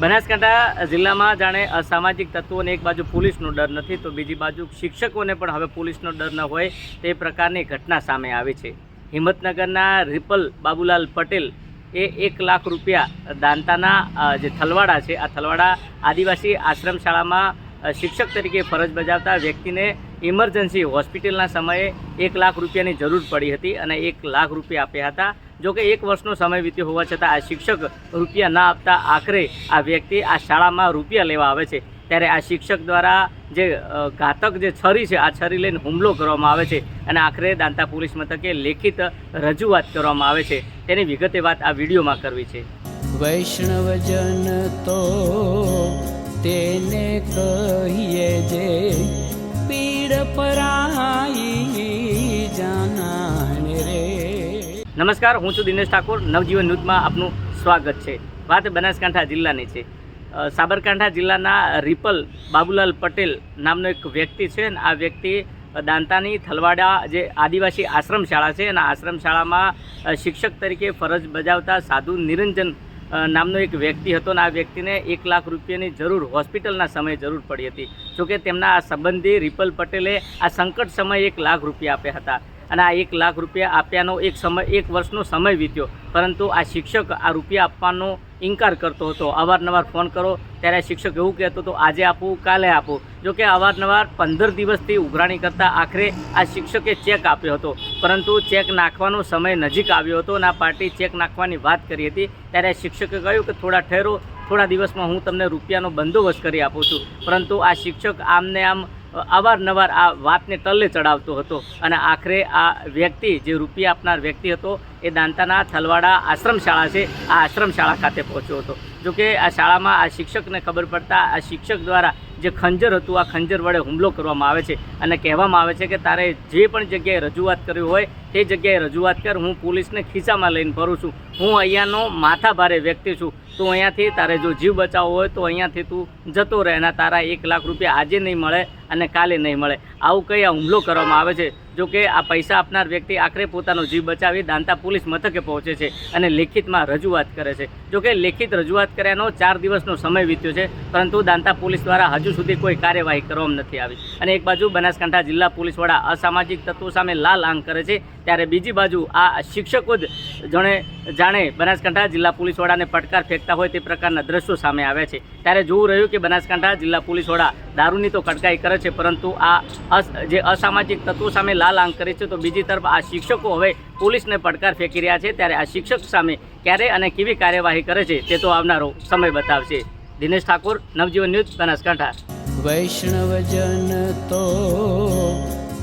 બનાસકાંઠા જિલ્લામાં જાણે અસામાજિક તત્વોને એક બાજુ પોલીસનો ડર નથી, તો બીજી બાજુ શિક્ષકોને પણ હવે પોલીસનો ડર ન હોય, તે પ્રકારની ઘટના સામે આવી છે. હિંમતનગરના રિપલ બાબુલાલ પટેલ એ એક લાખ રૂપિયા દાંતાના જે થલવાડા છે, આ થલવાડા આદિવાસી આશ્રમ શાળામાં શિક્ષક તરીકે ફરજ બજાવતા વ્યક્તિને ઇમરજન્સી હોસ્પિટલના સમયે એક લાખ રૂપિયાની જરૂર પડી હતી અને એક લાખ રૂપિયા આપ્યા હતા. જો કે એક વર્ષનો સમય વીત્યો હોવા છતાં આ શિક્ષક રૂપિયા ના આપતા આખરે આ વ્યક્તિ આ શાળામાં રૂપિયા લેવા આવે છે. ત્યારે આ શિક્ષક દ્વારા જે ઘાતક જે છરી છે, આ છરી લઈને હુમલો કરવામાં આવે છે અને આખરે દાંતા પોલીસ મથકે લેખિત રજૂઆત કરવામાં આવે છે. તેની વિગતે વાત આ વિડીયોમાં કરવી છે. વૈષ્ણવજન તો તેને કહીએ જે નમસ્કાર, હું છું દિનેશ ઠાકોર. નવજીવન ન્યૂઝમાં આપનું સ્વાગત છે. વાત બનાસકાંઠા જિલ્લાની છે. સાબરકાંઠા જિલ્લાના રિપલ બાબુલાલ પટેલ નામનો એક વ્યક્તિ છે અને આ વ્યક્તિ દાંતાની થલવાડા જે આદિવાસી આશ્રમ શાળા છે અને આશ્રમ શાળામાં શિક્ષક તરીકે ફરજ બજાવતા સાધુ નિરંજન નામનો એક વ્યક્તિ હતો અને આ વ્યક્તિને એક લાખ રૂપિયાની જરૂર હોસ્પિટલના સમયે જરૂર પડી હતી. જોકે તેમના આ સંબંધી રિપલ પટેલે આ સંકટ સમયે એક લાખ રૂપિયા આપ્યા હતા. અને આ એક લાખ રૂપિયા આપ્યાનો એક સમય, એક વર્ષનો સમય વીત્યો. પરંતુ આ શિક્ષક આ રૂપિયા આપવાનો ઇનકાર કરતો હતો. અવારનવાર ફોન કરો, ત્યારે શિક્ષક એવું કહેતો હતો, આજે આપું, કાલે આપું. જો કે અવારનવાર પંદર દિવસથી ઉઘરાણી કરતાં આખરે આ શિક્ષકે ચેક આપ્યો હતો. પરંતુ ચેક નાખવાનો સમય નજીક આવ્યો હતો અને આ પાર્ટી ચેક નાખવાની વાત કરી હતી. ત્યારે શિક્ષકે કહ્યું કે, થોડા ઠેરો, થોડા દિવસમાં હું તમને રૂપિયાનો બંદોબસ્ત કરી આપું છું. પરંતુ આ શિક્ષક આમને આમ અવારનવાર આ વાતને તલ્લે ચડાવતો હતો. અને આખરે આ વ્યક્તિ, જે રૂપિયા આપનાર વ્યક્તિ હતો એ દાંતાના થલવાડા આશ્રમ શાળા છે. આ આશ્રમ શાળા ખાતે પહોંચ્યો હતો. જોકે આ શાળામાં આ શિક્ષકને ખબર પડતા આ શિક્ષક દ્વારા જે ખંજર હતું, આ ખંજર વડે હુમલો કરવામાં આવે છે અને કહેવામાં આવે છે કે તારે જે પણ જગ્યાએ રજૂઆત કરવી હોય, તે જગ્યાએ રજૂઆત કર. હું પોલીસને ખિસ્સામાં લઈને ફરું છું. હું અહીંયાનો માથાભારે વ્યક્તિ છું. તું અહીંયાથી તારે જો જીવ બચાવવો હોય, તો અહીંયાથી તું જતો રહે અને તારા એક લાખ રૂપિયા આજે નહીં મળે અને કાલે નહીં મળે. આવું કંઈ આ હુમલો કરવામાં આવે છે? જો કે આ પૈસા આપનાર વ્યક્તિ આખરે પોતાનો જીવ બચાવી દાંતા પોલીસ મથકે પહોંચે છે અને લેખિતમાં રજૂઆત કરે છે. જોકે લેખિત રજૂઆત કર્યાનો ચાર દિવસનો સમય વીત્યો છે, પરંતુ દાંતા પોલીસ દ્વારા હજુ સુધી કોઈ કાર્યવાહી કરવામાં નથી આવી. અને એક બાજુ બનાસકાંઠા જિલ્લા પોલીસ વડા અસામાજિક તત્વો સામે લાલ આંગ કરે છે ત્યારે બીજી બાજુ આ શિક્ષકો જ જણે જાણે બનાસકાંઠા જિલ્લા પોલીસ વડાને પડકાર ફેંકતા હોય તે પ્રકારના દ્રશ્યો સામે આવ્યા છે. ત્યારે જોવું રહ્યું કે બનાસકાંઠા જિલ્લા પોલીસ વડા દારૂની તો કડકાઈ કરે છે, પરંતુ આ જે અસામાજિક તત્વો સામે લાલ આંગ કરે છે, તો બીજી તરફ આ શિક્ષકો હવે પોલીસને પડકાર ફેંકી રહ્યા છે. ત્યારે આ શિક્ષક સામે ક્યારે અને કેવી કાર્યવાહી કરે છે તે તો આવનારો સમય બતાવશે. દિનેશ ઠાકોર, નવજીવન ન્યૂઝ, બનાસકાંઠા. વૈષ્ણવજન તો